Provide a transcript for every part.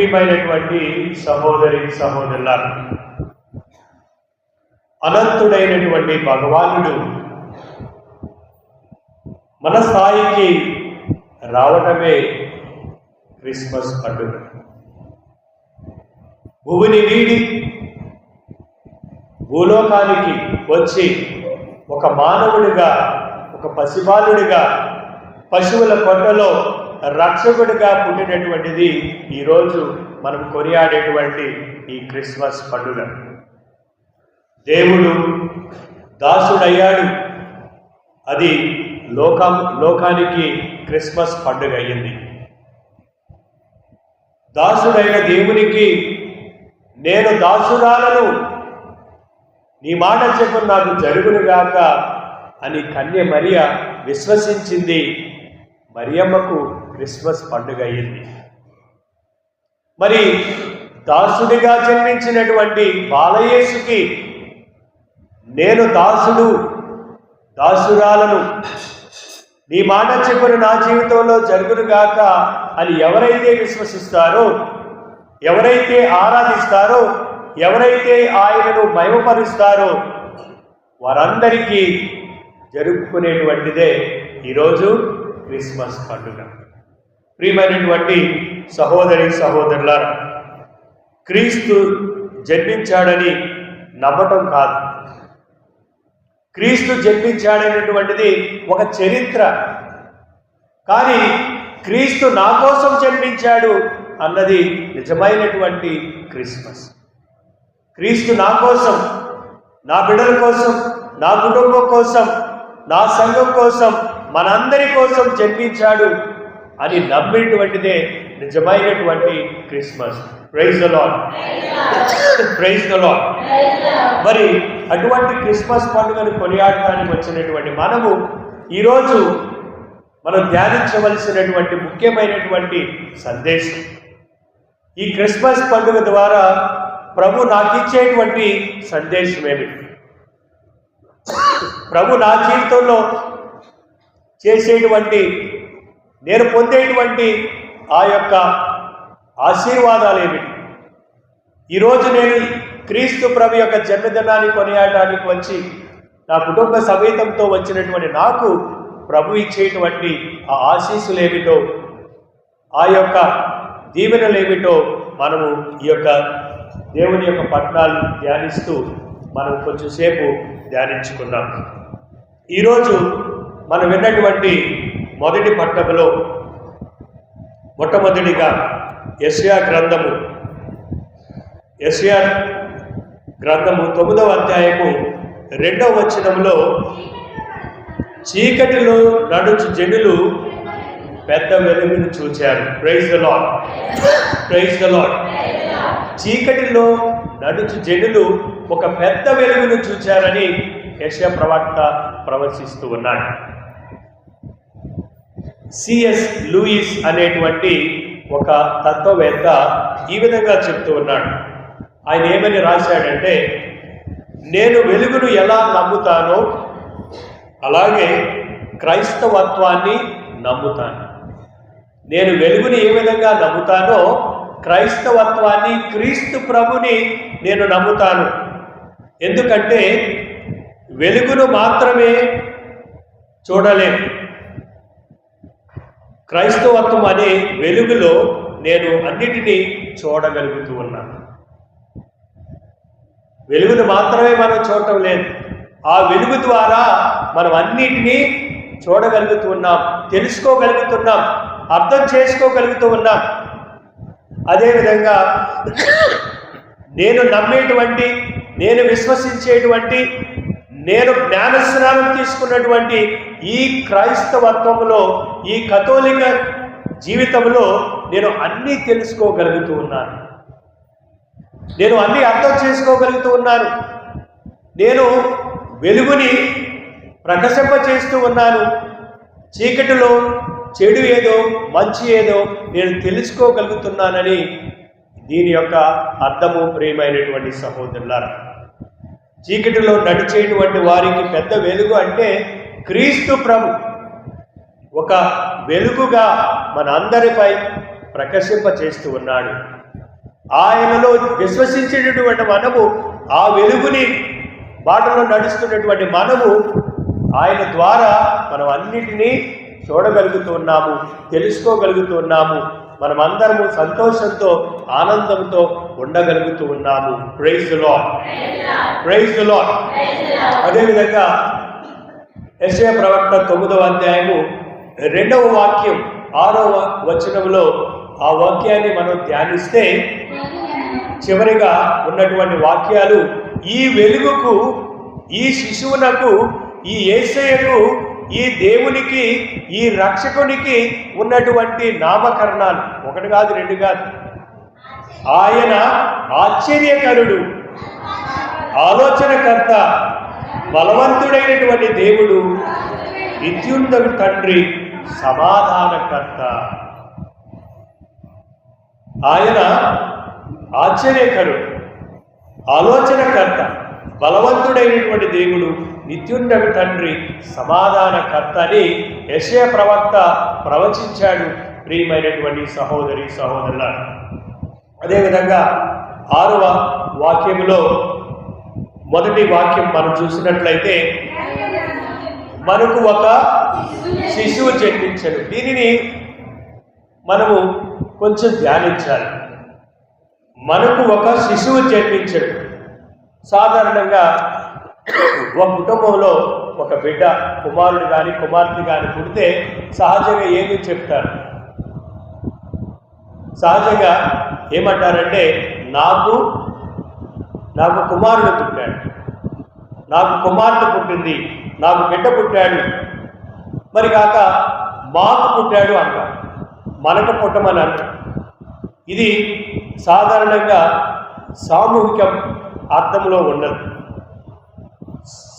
ప్రియమైనటువంటి సహోదరి సహోదరులారు అనంతుడైనటువంటి భగవానుడు మన స్థాయికి రావటమే క్రిస్మస్ పండుగ. భూమిని వీడి భూలోకానికి వచ్చి ఒక మానవుడిగా ఒక పసిబాలుడిగా పశువుల కొట్టలో రక్షకుడిగా పుట్టినటువంటిది ఈరోజు మనం కొనియాడేటువంటి ఈ క్రిస్మస్ పండుగ. దేవుడు దాసుడయ్యాడు. అది లోకం లోకానికి క్రిస్మస్ పండుగ అయ్యింది. దాసుడైన దేవునికి నేను దాసురాలను. నీ మాట చెప్పు నాకు జరుగునుగాక అని కన్య మరియ విశ్వసించింది మరియమ్మకు క్రిస్మస్ పండుగ అయ్యింది. మరి దాసుడిగా జన్మించినటువంటి బాలయేసుకి నేను దాసుడు దాసురాలను నీ మాట చెప్పును నా జీవితంలో జరుగునుగాక అని ఎవరైతే విశ్వసిస్తారో ఎవరైతే ఆరాధిస్తారో ఎవరైతే ఆయనను మయమపరుస్తారో వారందరికీ జరుపుకునేటువంటిదే ఈరోజు క్రిస్మస్ పండుగ. ప్రియమైనటువంటి సహోదరి సహోదరుల క్రీస్తు జన్మించాడని నమ్మటం కాదు. క్రీస్తు జన్మించాడనేటువంటిది ఒక చరిత్ర. కానీ క్రీస్తు నా కోసం జన్మించాడు అన్నది నిజమైనటువంటి క్రిస్మస్. క్రీస్తు నా కోసం నా బిడ్డల కోసం నా కుటుంబం కోసం నా సంఘం కోసం మనందరి కోసం జన్మించాడు అని నమ్మేటువంటిదే నిజమైనటువంటి Christmas. Praise the Lord praise the Lord మరి అటువంటి క్రిస్మస్ పండుగను కొనియాడటానికి వచ్చినటువంటి మనము ఈరోజు మనం ధ్యానించవలసినటువంటి ముఖ్యమైనటువంటి సందేశం. ఈ క్రిస్మస్ పండుగ ద్వారా ప్రభు నాకు ఇచ్చేటువంటి సందేశం ఏమిటి ప్రభు నా జీవితంలో చేసేటువంటి నేను పొందేటువంటి ఆ యొక్క ఆశీర్వాదాలు ఏమిటి? ఈరోజు నేను క్రీస్తు ప్రభు యొక్క జన్మదినాన్ని కొనియాడడానికి వచ్చి నా కుటుంబ సమేతంతో వచ్చినటువంటి నాకు ప్రభు ఇచ్చేటువంటి ఆ ఆశీస్సులు ఏమిటో ఆ యొక్క దీవెనలు ఏమిటో మనము ఈ యొక్క దేవుని యొక్క పట్టణాలను ధ్యానిస్తూ మనం కొంచెంసేపు ధ్యానించుకున్నాం ఈరోజు మనం విన్నటువంటి మొదటి పట్టణంలో మొట్టమొదటిగా యశ్యా గ్రంథము యశ్యా గ్రంథము తొమ్మిదవ అధ్యాయము రెండవ వచనంలో చీకటిలో నడుచు జనులు పెద్ద వెలుగును చూచారు. Praise the Lord praise the Lord చీకటిలో నడుచు జనులు ఒక పెద్ద వెలుగును చూచారని యశ ప్రవక్త ప్రవచిస్తూ ఉన్నాడు. సిఎస్ లూయిస్ అనేటువంటి ఒక తత్వవేత్త ఈ విధంగా చెప్తూ ఉన్నాడు. ఆయన ఏమని రాశాడంటే నేను వెలుగును ఎలా నమ్ముతానో అలాగే క్రైస్తవత్వాన్ని నమ్ముతాను. నేను వెలుగుని ఏ విధంగా నమ్ముతానో క్రైస్తవత్వాన్ని క్రీస్తు ప్రభుని నేను నమ్ముతాను. ఎందుకంటే వెలుగును మాత్రమే చూడలేను క్రైస్తవత్వం అనే వెలుగులో నేను అన్నిటినీ చూడగలుగుతూ ఉన్నాను. వెలుగును మాత్రమే మనం చూడటం లేదు. ఆ వెలుగు ద్వారా మనం అన్నిటినీ చూడగలుగుతూ ఉన్నాం తెలుసుకోగలుగుతున్నాం అర్థం చేసుకోగలుగుతూ ఉన్నాం. అదేవిధంగా నేను నమ్మేటువంటి నేను విశ్వసించేటువంటి నేను జ్ఞానస్నానం తీసుకున్నటువంటి ఈ క్రైస్తవత్వంలో ఈ కథోలిక జీవితంలో నేను అన్నీ తెలుసుకోగలుగుతూ ఉన్నాను. నేను అన్నీ అర్థం చేసుకోగలుగుతూ ఉన్నాను. నేను వెలుగుని ప్రకాశింప చేస్తూ ఉన్నాను. చీకటిలో చెడు ఏదో మంచి ఏదో నేను తెలుసుకోగలుగుతున్నానని దీని యొక్క అర్థము ప్రియమైనటువంటి సహోదరులారా. చీకటిలో నడిచేటువంటి వారికి పెద్ద వెలుగు అంటే క్రీస్తు ప్రభు. ఒక వెలుగుగా మన అందరిపై చేస్తూ ఉన్నాడు. ఆయనలో విశ్వసించేటటువంటి మనము ఆ వెలుగుని బాటలో నడుస్తున్నటువంటి మనము ఆయన ద్వారా మనం అన్నిటినీ చూడగలుగుతున్నాము తెలుసుకోగలుగుతున్నాము మనమందరము సంతోషంతో ఆనందంతో ఉండగలుగుతూ ఉన్నాము. ప్రైజ్ లాడ్ ప్రైజ్ లాడ్ అదేవిధంగా యెషయా ప్రవక్త తొమ్మిదవ అధ్యాయము రెండవ వాక్యం ఆరవ వచనంలో ఆ వాక్యాన్ని మనం ధ్యానిస్తే చివరిగా ఉన్నటువంటి వాక్యాలు ఈ వెలుగుకు ఈ శిశువునకు ఈ ఏసయకు ఈ దేవునికి ఈ రక్షకునికి ఉన్నటువంటి నామకరణాలు. ఒకటి కాదు రెండు కాదు. ఆయన ఆశ్చర్యకరుడు ఆలోచనకర్త బలవంతుడైనటువంటి దేవుడు నిత్యుండగు తండ్రి సమాధానకర్త. ఆయన ఆశ్చర్యకరుడు ఆలోచనకర్త. బలవంతుడైనటువంటి దేవుడు నిత్యుండవి తండ్రి సమాధానకర్త అని యశయ ప్రవక్త ప్రవచించాడు. ప్రియమైనటువంటి సహోదరి సహోదరుల అదేవిధంగా ఆరవ వాక్యములో మొదటి వాక్యం మనం చూసినట్లయితే మనకు ఒక శిశువు జన్మించాడు దీనిని మనము కొంచెం ధ్యానించాలి. మనకు ఒక శిశువు జన్మించాడు సాధారణంగా ఒక కుటుంబంలో ఒక బిడ్డ కుమారుడు కానీ కుమార్తె కానీ పుడితే సహజంగా ఏమి చెప్తారు? సహజంగా ఏమంటారంటే నాకు నాకు కుమారుడు పుట్టాడు. నాకు కుమార్తె పుట్టింది. నాకు బిడ్డ పుట్టాడు. మరి కాక మాకు పుట్టాడు అంట. మనకు పుట్టమని అంట. ఇది సాధారణంగా సామూహిక అర్థంలో ఉండదు.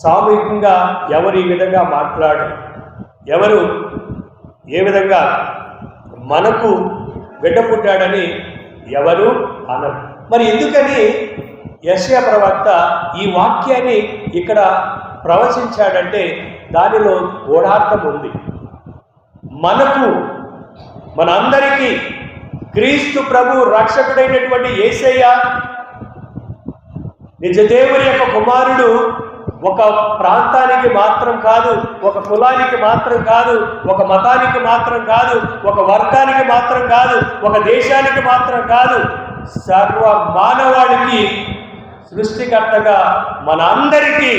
సామూహికంగా ఎవరు ఈ విధంగా మాట్లాడరు ఎవరు ఏ విధంగా మనకు బిడ్డ పుట్టాడని ఎవరు అనరు. మరి ఎందుకని యశయ ప్రవక్త ఈ వాక్యాన్ని ఇక్కడ ప్రవచించాడంటే దానిలో గూఢార్థం ఉంది. మనకు మనందరికీ క్రీస్తు ప్రభు రక్షకుడైనటువంటి ఏసయ్య నిజదేవుని యొక్క కుమారుడు ఒక ప్రాంతానికి మాత్రం కాదు ఒక కులానికి మాత్రం కాదు ఒక మతానికి మాత్రం కాదు ఒక వర్గానికి మాత్రం కాదు ఒక దేశానికి మాత్రం కాదు. సర్వ మానవాళికి సృష్టికర్తగా మన అందరికీ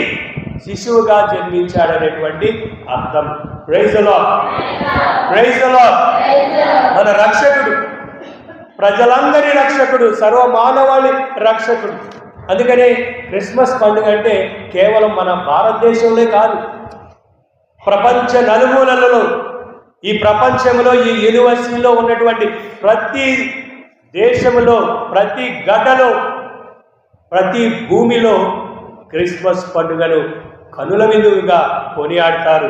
శిశువుగా జన్మించాడనేటువంటి అర్థం. ప్రైజలో ప్రైజలో మన రక్షకుడు ప్రజలందరి రక్షకుడు సర్వ మానవాళి రక్షకుడు. అందుకనే క్రిస్మస్ పండుగ అంటే కేవలం మన భారతదేశంలో కాదు ప్రపంచ నలుమూలలలో ఈ ప్రపంచంలో ఈ యూనివర్సిటీలో ఉన్నటువంటి ప్రతి దేశంలో ప్రతి గడ్డలో ప్రతి భూమిలో క్రిస్మస్ పండుగను కనుల విందుగా కొనియాడతారు.